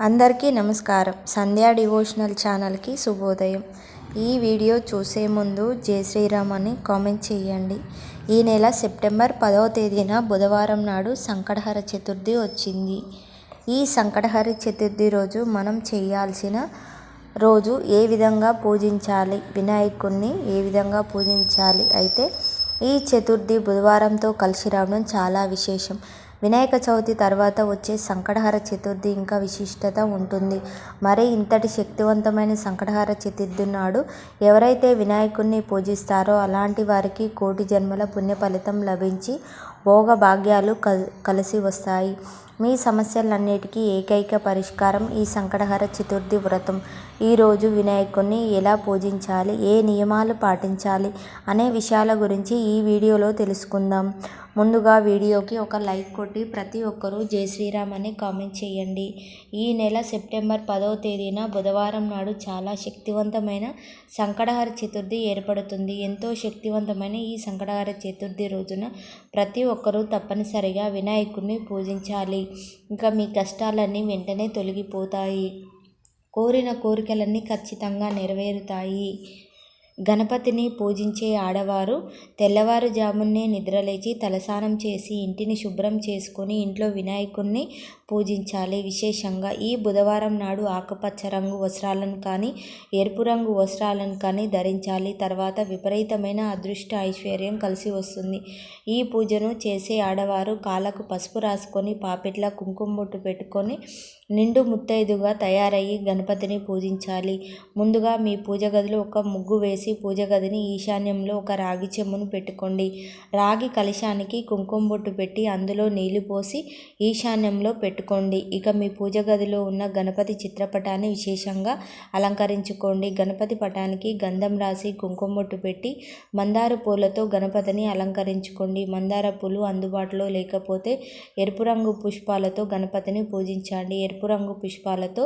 అందరికీ నమస్కారం. సంధ్యా డివోషనల్ ఛానల్కి శుభోదయం. ఈ వీడియో చూసే ముందు జై శ్రీరామ్ అని కామెంట్ చేయండి. ఈ నెల సెప్టెంబర్ పదవ తేదీన బుధవారం నాడు సంకటహర చతుర్థి వచ్చింది. ఈ సంకటహర చతుర్థి రోజు మనం చేయాల్సిన రోజు ఏ విధంగా పూజించాలి? వినాయకుణ్ణి ఏ విధంగా పూజించాలి? అయితే ఈ చతుర్థి బుధవారంతో కలిసి రావడం చాలా విశేషం. వినాయక చవితి తర్వాత వచ్చే సంకటహర చతుర్థి ఇంకా విశిష్టత ఉంటుంది. మరి ఇంతటి శక్తివంతమైన సంకటహర చతుర్థి నాడు ఎవరైతే వినాయకుడిని పూజిస్తారో అలాంటి వారికి కోటి జన్మల పుణ్య ఫలితం లభించి భోగ భాగ్యాలు కల్ కలిసి వస్తాయి. మీ సమస్యలన్నిటికీ ఏకైక పరిష్కారం ఈ సంకటహర చతుర్థి వ్రతం. ఈరోజు వినాయకుడిని ఎలా పూజించాలి? ఏ నియమాలు పాటించాలి? అనే విషయాల గురించి ఈ వీడియోలో తెలుసుకుందాం. ముందుగా వీడియోకి ఒక లైక్ కొట్టి ప్రతి ఒక్కరూ జై శ్రీరామ్ అని కామెంట్ చేయండి. ఈ నెల సెప్టెంబర్ పదవ తేదీన బుధవారం నాడు చాలా శక్తివంతమైన సంకటహర చతుర్థి ఏర్పడుతుంది. ఎంతో శక్తివంతమైన ఈ సంకటహర చతుర్థి రోజున ప్రతి ఒక్కరూ తప్పనిసరిగా వినాయకుడిని పూజించాలి. ఇంకా మీ కష్టాలన్నీ వెంటనే తొలగిపోతాయి. కోరిన కోరికలన్నీ ఖచ్చితంగా నెరవేరుతాయి. గణపతిని పూజించే ఆడవారు తెల్లవారుజామునే నిద్రలేచి తలస్నానం చేసి ఇంటిని శుభ్రం చేసుకొని ఇంట్లో వినాయకుడిని పూజించాలి. విశేషంగా ఈ బుధవారం నాడు ఆకుపచ్చ రంగు వస్త్రాలను కానీ ఎరుపు రంగు వస్త్రాలను కానీ ధరించాలి. తర్వాత విపరీతమైన అదృష్ట ఐశ్వర్యం కలిసి వస్తుంది. ఈ పూజను చేసే ఆడవారు కాళ్ళకు పసుపు రాసుకొని పాపిట్ల కుంకుమ బొట్టు పెట్టుకొని నిండు ముత్తైదుగా తయారయ్యి గణపతిని పూజించాలి. ముందుగా మీ పూజ గదిలో ఒక ముగ్గు వేసి పూజ గదిని ఈశాన్యంలో ఒక రాగి చెమ్మును పెట్టుకోండి. రాగి కలశానికి కుంకుమ బొట్టు పెట్టి అందులో నీళ్ళు పోసి ఈశాన్యంలో పెట్టుకోండి. ఇక మీ పూజ గదిలో ఉన్న గణపతి చిత్రపటాన్ని విశేషంగా అలంకరించుకోండి. గణపతి పటానికి గంధం రాసి కుంకుమ బొట్టు పెట్టి మందార పూలతో గణపతిని అలంకరించుకోండి. మందార పూలు అందుబాటులో లేకపోతే ఎరుపు రంగు పుష్పాలతో గణపతిని పూజించండి. ఎరుపు రంగు పుష్పాలతో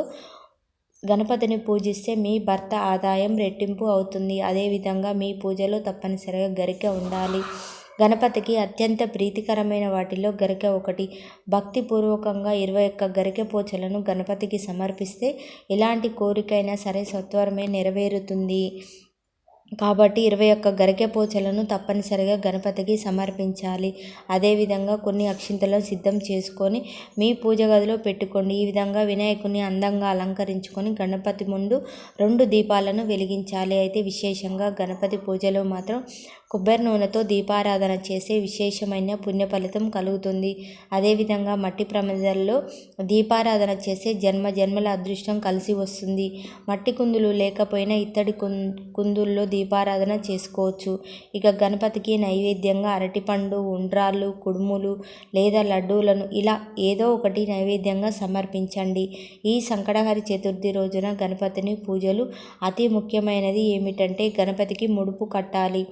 గణపతిని పూజిస్తే మీ భర్త ఆదాయం రెట్టింపు అవుతుంది. అదేవిధంగా మీ పూజలో తప్పనిసరిగా గరిక ఉండాలి. గణపతికి అత్యంత ప్రీతికరమైన వాటిలో గరిక ఒకటి. భక్తిపూర్వకంగా ఇరవై ఒక్క గరిక పోచలను గణపతికి సమర్పిస్తే ఎలాంటి కోరికైనా సరే సత్వరమే నెరవేరుతుంది. కాబట్టి ఇరవై ఒక్క గరికె పోచలను తప్పనిసరిగా గణపతికి సమర్పించాలి. అదేవిధంగా కొన్ని అక్షింతలు సిద్ధం చేసుకొని మీ పూజ గదిలో పెట్టుకోండి. ఈ విధంగా వినాయకుని అందంగా అలంకరించుకొని గణపతి ముందు రెండు దీపాలను వెలిగించాలి. అయితే విశేషంగా గణపతి పూజలో మాత్రం కొబ్బరి నూనెతో దీపారాధన చేసే విశేషమైన పుణ్య ఫలితం కలుగుతుంది. అదేవిధంగా మట్టి ప్రమిదల్లో దీపారాధన చేసే జన్మ జన్మల అదృష్టం కలిసి వస్తుంది. మట్టి కుందులు లేకపోయినా ఇత్తడి కుందుల్లో దీపారాధన చేసుకోవచ్చు. ఇక గణపతికి నైవేద్యంగా అరటిపండు ఉండ్రాళ్ళు కుడుములు లేదా లడ్డూలను ఇలా ఏదో ఒకటి నైవేద్యంగా సమర్పించండి. ఈ సంకటహరి చతుర్థి రోజున గణపతిని పూజలు అతి ముఖ్యమైనది ఏమిటంటే గణపతికి ముడుపు కట్టాలి.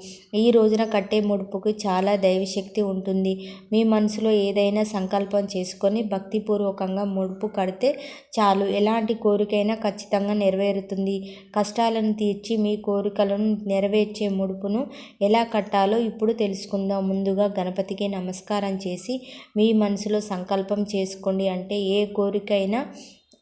ఈ రోజున కట్టే ముడుపుకి చాలా దైవశక్తి ఉంటుంది. మీ మనసులో ఏదైనా సంకల్పం చేసుకొని భక్తిపూర్వకంగా ముడుపు కడితే చాలు. ఎలాంటి కోరికైనా ఖచ్చితంగా నెరవేరుతుంది. కష్టాలను తీర్చి మీ కోరికలను నెరవేర్చే ముడుపును ఎలా కట్టాలో ఇప్పుడు తెలుసుకుందాం. ముందుగా గణపతికి నమస్కారం చేసి మీ మనసులో సంకల్పం చేసుకోండి అంటే ఏ కోరికైనా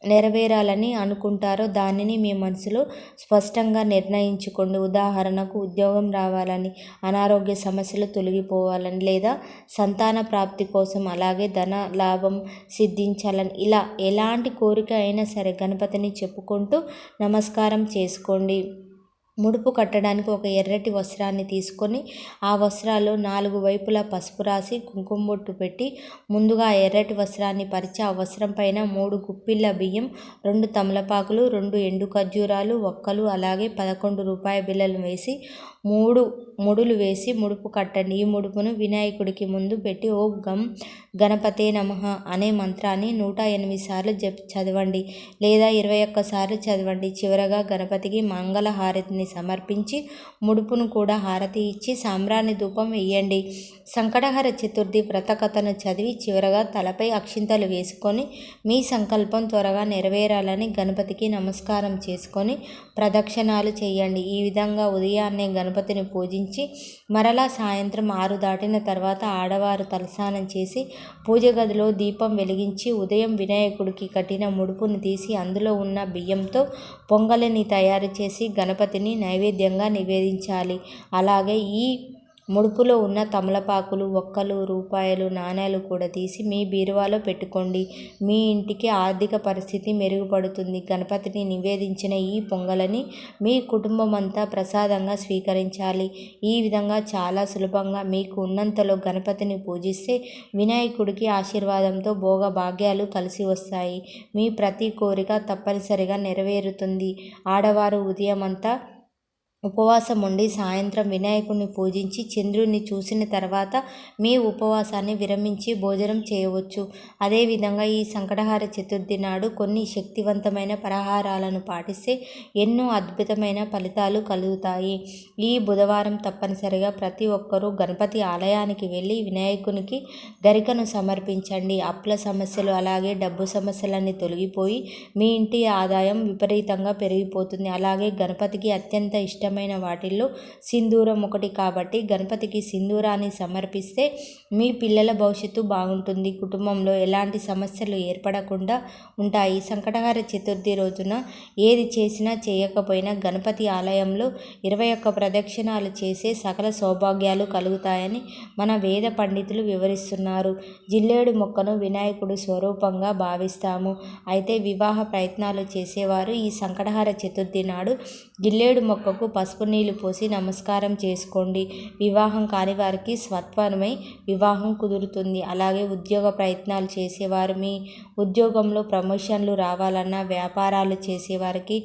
నెరవేరాలని అనుకుంటారో దానిని మీ మనసులో స్పష్టంగా నిర్ణయించుకోండి. ఉదాహరణకు ఉద్యోగం రావాలని అనారోగ్య సమస్యలు తొలగిపోవాలని లేదా సంతాన ప్రాప్తి కోసం అలాగే ధన లాభం సిద్ధించాలని ఇలా ఎలాంటి కోరిక అయినా సరే గణపతిని చెప్పుకుంటూ నమస్కారం చేసుకోండి. ముడుపు కట్టడానికి ఒక ఎర్రటి వస్త్రాన్ని తీసుకొని ఆ వస్త్రాలు నాలుగు వైపులా పసుపు రాసి కుంకుమ బొట్టు పెట్టి ముందుగా ఆ ఎర్రటి వస్త్రాన్ని పరిచి ఆ వస్త్రం పైన మూడు గుప్పిళ్ళ బియ్యం రెండు తమలపాకులు రెండు ఎండు ఖర్జూరాలు ఒక్కలు అలాగే పదకొండు రూపాయ బిళ్ళలు వేసి మూడు ముడులు వేసి ముడుపు కట్టండి. ఈ ముడుపును వినాయకుడికి ముందు పెట్టి ఓ గం గణపతే నమ అనే మంత్రాన్ని నూట ఎనిమిది సార్లు జప్ చదవండి లేదా ఇరవై ఒక్కసార్లు చదవండి. చివరగా గణపతికి మంగళ హారతిని సమర్పించి ముడుపును కూడా హారతి ఇచ్చి సామ్రాణి ధూపం వేయండి. సంకటహర చతుర్థి వ్రతకథను చదివి చివరగా తలపై అక్షింతలు వేసుకొని మీ సంకల్పం త్వరగా నెరవేరాలని గణపతికి నమస్కారం చేసుకొని ప్రదక్షిణాలు చేయండి. ఈ విధంగా ఉదయాన్నే గణపతిని పూజించి మరలా సాయంత్రం ఆరు దాటిన తర్వాత ఆడవారు తలస్నానం చేసి పూజ గదిలో దీపం వెలిగించి ఉదయం వినాయకుడికి కట్టిన ముడుపును తీసి అందులో ఉన్న బియ్యంతో పొంగలిని తయారు చేసి గణపతిని నైవేద్యంగా నివేదించాలి. అలాగే ఈ ముడుపులో ఉన్న తమలపాకులు ఒక్కలు రూపాయలు నాణేలు కూడా తీసి మీ బీరువాలో పెట్టుకోండి. మీ ఇంటికి ఆర్థిక పరిస్థితి మెరుగుపడుతుంది. గణపతిని నివేదించిన ఈ పొంగలని మీ కుటుంబం అంతా ప్రసాదంగా స్వీకరించాలి. ఈ విధంగా చాలా సులభంగా మీకు ఉన్నంతలో గణపతిని పూజిస్తే వినాయకుడికి ఆశీర్వాదంతో భోగ భాగ్యాలు కలిసి వస్తాయి. మీ ప్రతి కోరిక తప్పనిసరిగా నెరవేరుతుంది. ఆడవారు ఉదయం అంతా ఉపవాసం ఉండి సాయంత్రం వినాయకుడిని పూజించి చంద్రుడిని చూసిన తర్వాత మీ ఉపవాసాన్ని విరమించి భోజనం చేయవచ్చు. అదేవిధంగా ఈ సంకటహార చతుర్థి నాడు కొన్ని శక్తివంతమైన పరహారాలను పాటిస్తే ఎన్నో అద్భుతమైన ఫలితాలు కలుగుతాయి. ఈ బుధవారం తప్పనిసరిగా ప్రతి ఒక్కరూ గణపతి ఆలయానికి వెళ్ళి వినాయకునికి గరికను సమర్పించండి. అప్పుల సమస్యలు అలాగే డబ్బు సమస్యలన్నీ తొలగిపోయి మీ ఇంటి ఆదాయం విపరీతంగా పెరిగిపోతుంది. అలాగే గణపతికి అత్యంత ఇష్టం ఇష్టమైన వాటిల్లో సింధూరం ఒకటి కాబట్టి గణపతికి సింధూరాన్ని సమర్పిస్తే మీ పిల్లల భవిష్యత్తు బాగుంటుంది. కుటుంబంలో ఎలాంటి సమస్యలు ఏర్పడకుండా ఉంటాయి. సంకటహార చతుర్థి రోజున ఏది చేసినా చేయకపోయినా గణపతి ఆలయంలో ఇరవై ఒక్క ప్రదక్షిణాలు చేసే సకల సౌభాగ్యాలు కలుగుతాయని మన వేద పండితులు వివరిస్తున్నారు. జిల్లేడు మొక్కను వినాయకుడు స్వరూపంగా భావిస్తాము. అయితే వివాహ ప్రయత్నాలు చేసేవారు ఈ సంకటహార చతుర్థి నాడు జిల్లేడు మొక్కకు పసుపు నీళ్ళు పోసి నమస్కారం చేసుకోండి. వివాహం కాని వారికి స్వత్వరమై వివాహం కుదురుతుంది. అలాగే ఉద్యోగ ప్రయత్నాలు చేసేవారు మీ ఉద్యోగంలో ప్రమోషన్లు రావాలన్నా వ్యాపారాలు చేసేవారికి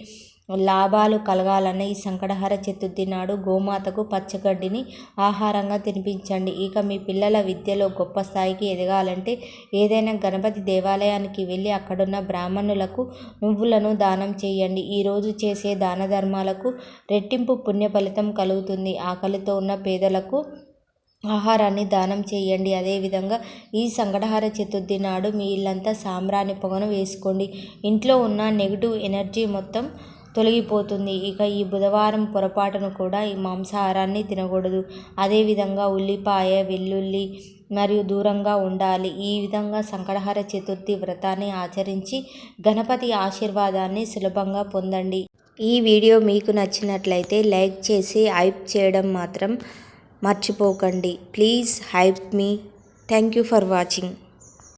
లాభాలు కలగాలన్న ఈ సంకటహర చతుర్థి నాడు గోమాతకు పచ్చగడ్డిని ఆహారంగా తినిపించండి. ఇక మీ పిల్లల విద్యలో గొప్ప స్థాయికి ఎదగాలంటే ఏదైనా గణపతి దేవాలయానికి వెళ్ళి అక్కడున్న బ్రాహ్మణులకు నువ్వులను దానం చేయండి. ఈరోజు చేసే దాన ధర్మాలకు రెట్టింపు పుణ్య ఫలితం కలుగుతుంది. ఆకలితో ఉన్న పేదలకు ఆహారాన్ని దానం చేయండి. అదేవిధంగా ఈ సంకటహార చతుర్థి నాడు మీ ఇల్లంతా సాంబ్రాణి పొగను వేసుకోండి. ఇంట్లో ఉన్న నెగిటివ్ ఎనర్జీ మొత్తం తొలగిపోతుంది. ఇక ఈ బుధవారం పొరపాటును కూడా ఈ మాంసాహారాన్ని తినకూడదు. అదేవిధంగా ఉల్లిపాయ వెల్లుల్లి మరియు దూరంగా ఉండాలి. ఈ విధంగా సంకటహార చతుర్థి వ్రతాన్ని ఆచరించి గణపతి ఆశీర్వాదాన్ని సులభంగా పొందండి. ఈ వీడియో మీకు నచ్చినట్లయితే లైక్ చేసి హైప్ చేయడం మాత్రం మర్చిపోకండి. Please hype me. Thank you for watching.